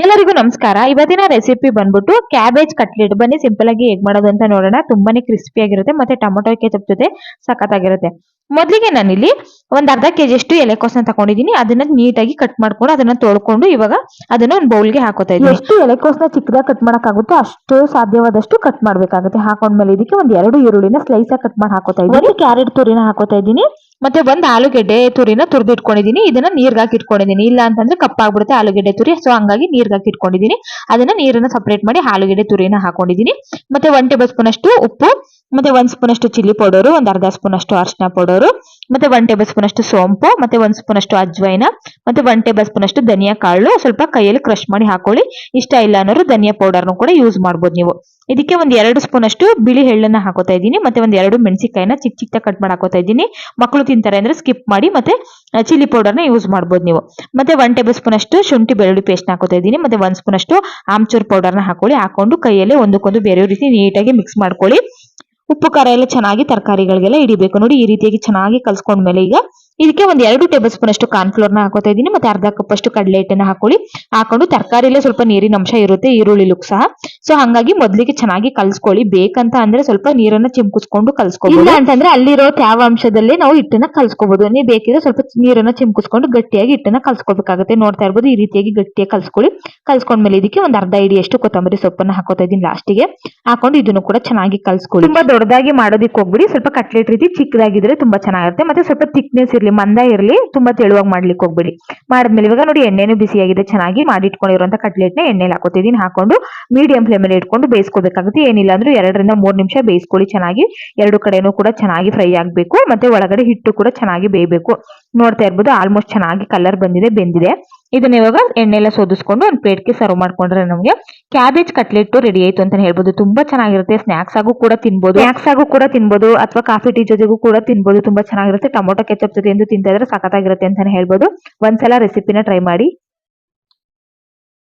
ಎಲ್ಲರಿಗೂ ನಮಸ್ಕಾರ. ಇವತ್ತಿನ ರೆಸಿಪಿ ಬಂದ್ಬಿಟ್ಟು ಕ್ಯಾಬೇಜ್ ಕಟ್ಲೆಟ್ ಬನ್ನಿ ಸಿಂಪಲ್ ಆಗಿ ಹೇಗ್ ಮಾಡೋದು ಅಂತ ನೋಡೋಣ. ತುಂಬಾನೇ ಕ್ರಿಸ್ಪಿ ಆಗಿರುತ್ತೆ ಮತ್ತೆ ಟೊಮೊಟೊ ಕೆಚಪ್ ಜೊತೆ ಸಖತ್ತಾಗಿರುತ್ತೆ. ಮೊದಲಿಗೆ ನಾನಿಲ್ಲಿ ಒಂದ್ ಅರ್ಧ ಕೆಜಿ ಅಷ್ಟು ಎಲೆಕೋಸನ್ನ ತಗೊಂಡಿದ್ದೀನಿ. ಅದನ್ನ ನೀಟಾಗಿ ಕಟ್ ಮಾಡ್ಕೊಂಡು ಅದನ್ನ ತೊಳ್ಕೊಂಡು ಇವಾಗ ಅದನ್ನ ಒಂದು ಬೌಲ್ಗೆ ಹಾಕೋತಾ ಇದ್ದೀನಿ. ಎಷ್ಟು ಎಲೆಕೋಸ್ನ ಚಿಕ್ಕದಾಗ ಕಟ್ ಮಾಡಕ್ಕಾಗುತ್ತೋ ಅಷ್ಟು ಸಾಧ್ಯವಾದಷ್ಟು ಕಟ್ ಮಾಡ್ಬೇಕಾಗುತ್ತೆ. ಹಾಕೊಂಡ್ಮೇಲೆ ಇದಕ್ಕೆ ಒಂದ್ ಎರಡು ಈರುಳ್ಳಿನ ಸ್ಲೈಸ್ ಆಗಿ ಕಟ್ ಮಾಡಿ ಹಾಕೋತಾ ಇದ್ದೀನಿ. ಕ್ಯಾರೆಟ್ ತುರಿನ ಹಾಕೋತಾ ಇದ್ದೀನಿ. ಮತ್ತೆ ಒಂದ್ ಆಲೂಗೆಡ್ಡೆ ತುರಿನ ತುರಿದು ಇಟ್ಕೊಂಡಿದೀನಿ ಇದನ್ನ ನೀರ್ಗೆ ಹಾಕಿ ಇಟ್ಕೊಂಡಿದೀನಿ. ಇಲ್ಲ ಅಂತಂದ್ರೆ ಕಪ್ಪಾಗ್ಬಿಡುತ್ತೆ ಆಲೂಗೆಡ್ಡೆ ತುರಿ. ಸೊ ಹಂಗಾಗಿ ನೀರ್ಗಾಕಿ ಇಟ್ಕೊಂಡಿದೀನಿ. ಅದನ್ನ ನೀರನ್ನ ಸಪರೇಟ್ ಮಾಡಿ ಆಲೂಗೆಡ್ಡೆ ತುರಿನ ಹಾಕೊಂಡಿದೀನಿ. ಮತ್ತೆ ಒನ್ ಟೇಬಲ್ ಸ್ಪೂನ್ ಅಷ್ಟು ಉಪ್ಪು, ಮತ್ತೆ ಒಂದ್ ಸ್ಪೂನ್ ಅಷ್ಟು ಚಿಲ್ಲಿ ಪೌಡರು ಒಂದ್ ಅರ್ಧ ಸ್ಪೂನ್ ಅಷ್ಟು ಅರಿಶಿನ ಪೌಡರು ಮತ್ತೆ ಒನ್ ಟೇಬಲ್ ಸ್ಪೂನ್ ಅಷ್ಟು ಸೋಂಪು, ಮತ್ತೆ ಒಂದ್ ಸ್ಪೂನ್ ಅಷ್ಟು ಅಜ್ವೈನ, ಮತ್ತೆ ಒನ್ ಟೇಬಲ್ ಸ್ಪೂನ್ ಅಷ್ಟು ಧನಿಯಾ ಕಾಳು, ಸ್ವಲ್ಪ ಕೈಯಲ್ಲಿ ಕ್ರಶ್ ಮಾಡಿ ಹಾಕೊಳ್ಳಿ. ಇಷ್ಟ ಇಲ್ಲ ಅನ್ನೋರು ಧನಿಯಾ ಪೌಡರ್ನು ಕೂಡ ಯೂಸ್ ಮಾಡ್ಬೋದು ನೀವು. ಇದಕ್ಕೆ ಒಂದ್ ಎರಡು ಸ್ಪೂನ್ ಅಷ್ಟು ಬಿಳಿ ಎಳ್ಳನ್ನ ಹಾಕೋತಾ ಇದ್ದೀನಿ, ಮತ್ತೆ ಒಂದ್ ಎರಡು ಮೆಣಸಿಕಾಯಿನ ಚಿಕ್ಕ ಚಿಕ್ಕ ಕಟ್ ಮಾಡಿ ಹಾಕೋತಾ ಇದ್ದೀನಿ. ಮಕ್ಕಳು ತಿಂತಾರೆ ಅಂದ್ರೆ ಸ್ಕಿಪ್ ಮಾಡಿ, ಮತ್ತೆ ಚಿಲ್ಲಿ ಪೌಡರ್ನ ಯೂಸ್ ಮಾಡ್ಬೋದು ನೀವು. ಮತ್ತೆ ಒನ್ ಟೇಬಲ್ ಸ್ಪೂನ್ ಅಷ್ಟು ಶುಂಠಿ ಬೆಳ್ಳುಳ್ಳಿ ಪೇಸ್ಟ್ ಹಾಕೋತಾ ಇದ್ದೀನಿ, ಮತ್ತೆ ಒಂದ್ ಸ್ಪೂನ್ ಅಷ್ಟು ಆಮ್ಚೂರ್ ಪೌಡರ್ನ ಹಾಕೊಳ್ಳಿ. ಹಾಕೊಂಡು ಕೈಯಲ್ಲಿ ಒಂದಕ್ಕೊಂದು ಬೇರೆ ರೀತಿ ನೀಟಾಗಿ ಮಿಕ್ಸ್ ಮಾಡ್ಕೊಳ್ಳಿ. ಉಪ್ಪು ಖಾರ ಎಲ್ಲ ಚೆನ್ನಾಗಿ ತರಕಾರಿಗಳಿಗೆಲ್ಲ ಹಿಡಿಬೇಕು. ನೋಡಿ ಈ ರೀತಿಯಾಗಿ ಚೆನ್ನಾಗಿ ಕಲ್ಸ್ಕೊಂಡ್ಮೇಲೆ ಈಗ ಇದಕ್ಕೆ ಒಂದ್ ಎರಡು ಟೇಬಲ್ ಸ್ಪೂನ್ ಅಷ್ಟು ಕಾರ್ನ್ಫ್ಲೋರ್ನ ಹಾಕೋತಾ ಇದ್ದೀನಿ. ಮತ್ತೆ ಅರ್ಧ ಕಪ್ ಅಷ್ಟು ಕಡಲೆ ಹಿಟ್ಟನ್ನ ಹಾಕೊಳ್ಳಿ. ಹಾಕೊಂಡು ತರಕಾರಿಲೇ ಸ್ವಲ್ಪ ನೀರಿನ ಅಂಶ ಇರುತ್ತೆ ಈರುಳ್ಳಿಲೂ ಸಹ. ಸೊ ಹಂಗಾಗಿ ಮೊದ್ಲಿಗೆ ಚೆನ್ನಾಗಿ ಕಲ್ಸ್ಕೊಳ್ಳಿ. ಬೇಕಂತ ಅಂದ್ರೆ ಸ್ವಲ್ಪ ನೀರನ್ನ ಚಿಮ್ಕಿಸ್ಕೊಂಡು ಕಲ್ಸ್ಕೊಬಹುದು ಇಲ್ಲ ಅಂತಂದ್ರೆ ಅಲ್ಲಿರೋ ತ್ಯಾವ ಅಂಶದಲ್ಲೇ ನಾವು ಹಿಟ್ಟನ್ನ ಕಲ್ಸ್ಕೊಬಹುದು ನೀವು ಬೇಕಿದ್ರೆ ಸ್ವಲ್ಪ ನೀರನ್ನ ಚಿಮ್ಕಿಸ್ಕೊಂಡು ಗಟ್ಟಿಯಾಗಿ ಹಿಟ್ಟನ್ನ ಕಲ್ಸ್ಕೊಬೇಕಾಗುತ್ತೆ. ನೋಡ್ತಾ ಇರ್ಬೋದು ಈ ರೀತಿಯಾಗಿ ಗಟ್ಟಿಯಾಗಿ ಕಲ್ಸ್ಕೊಳ್ಳಿ. ಕಲ್ಸ್ಕೊಂಡ್ಮೇಲೆ ಇದಕ್ಕೆ ಒಂದ್ ಅರ್ಧ ಇಡಿಯಷ್ಟು ಕೊತ್ತಂಬರಿ ಸೊಪ್ಪನ್ನ ಹಾಕೋತಾ ಇದೀನಿ ಲಾಸ್ಟಿಗೆ ಹಾಕೊಂಡು ಇದನ್ನು ಕೂಡ ಚೆನ್ನಾಗಿ ಕಲ್ಸ್ಕೊಳ್ಳಿ. ತುಂಬಾ ದೊಡ್ಡದಾಗಿ ಮಾಡೋದಕ್ಕೆ ಹೋಗ್ಬಿಡಿ ಸ್ವಲ್ಪ ಕಟ್ಲೆಟ್ ರೀತಿ ಚಿಕ್ಕದಾಗಿದ್ರೆ ತುಂಬಾ ಚೆನ್ನಾಗಿರುತ್ತೆ. ಮತ್ತೆ ಸ್ವಲ್ಪ ಥಿಕ್ನೆಸ್ ಇರ್ಲಿ ಮಂದ ಇರ್ಲಿ, ತುಂಬಾ ತೆಳುವಾಗಿ ಮಾಡ್ಲಿಕ್ಕೆ ಹೋಗ್ಬೇಡಿ. ಮಾಡಿದ್ಮೇಲೆ ಇವಾಗ ನೋಡಿ ಎಣ್ಣೆನು ಬಿಸಿಯಾಗಿದೆ ಚೆನ್ನಾಗಿ ಮಾಡಿಟ್ಕೊಂಡಿರುವಂತ ಕಟ್ಲೆಟ್ನ ಎಣ್ಣೆಲಿ ಹಾಕೋತಿದ್ದೀನಿ. ಹಾಕೊಂಡು ಮೀಡಿಯಂ ಫ್ಲೇಮಲ್ಲಿ ಇಟ್ಕೊಂಡು ಬೇಯಿಸ್ಕೋಬೇಕಾಗುತ್ತೆ. ಏನಿಲ್ಲ ಅಂದ್ರೆ ಎರಡರಿಂದ ಮೂರ್ ನಿಮಿಷ ಬೇಯಿಸ್ಕೊಳ್ಳಿ. ಚೆನ್ನಾಗಿ ಎರಡು ಕಡೆನೂ ಕೂಡ ಚೆನ್ನಾಗಿ ಫ್ರೈ ಆಗ್ಬೇಕು. ಮತ್ತೆ ಒಳಗಡೆ ಹಿಟ್ಟು ಕೂಡ ಚೆನ್ನಾಗಿ ಬೇಯಬೇಕು. ನೋಡ್ತಾ ಇರ್ಬೋದು ಆಲ್ಮೋಸ್ಟ್ ಚೆನ್ನಾಗಿ ಕಲರ್ ಬಂದಿದೆ, ಬೆಂದಿದೆ. ಇದನ್ನ ಇವಾಗ ಎಣ್ಣೆಲ್ಲ ಸೋದಿಸ್ಕೊಂಡು ಒಂದು ಪ್ಲೇಟ್ಗೆ ಸರ್ವ್ ಮಾಡ್ಕೊಂಡ್ರೆ ನಮಗೆ ಕ್ಯಾಬೇಜ್ ಕಟ್ಲೆಟ್ ರೆಡಿ ಆಯ್ತು ಅಂತ ಹೇಳ್ಬೋದು. ತುಂಬಾ ಚೆನ್ನಾಗಿರುತ್ತೆ ಸ್ನಾಕ್ಸ್ ಆಗು ಕೂಡ ತಿನ್ಬೋದು. ಸ್ನಾಕ್ಸ್ ಆಗು ಕೂಡ ತಿನ್ಬೋದು, ಅಥವಾ ಕಾಫಿ ಟೀ ಜೊತೆಗೂ ಕೂಡ ತಿನ್ಬೋದು. ತುಂಬಾ ಚೆನ್ನಾಗಿರುತ್ತೆ, ಟೊಮೊಟೊ ಕೆಚಪ್ ಜೊತೆ ಎಂದು ತಿಂತಾ ಇದ್ರೆ ಸಖತ್ತಾಗಿರುತ್ತೆ ಅಂತಾನೆ ಹೇಳ್ಬೋದು. ಒಂದ್ಸಲ ರೆಸಿಪಿನ ಟ್ರೈ ಮಾಡಿ.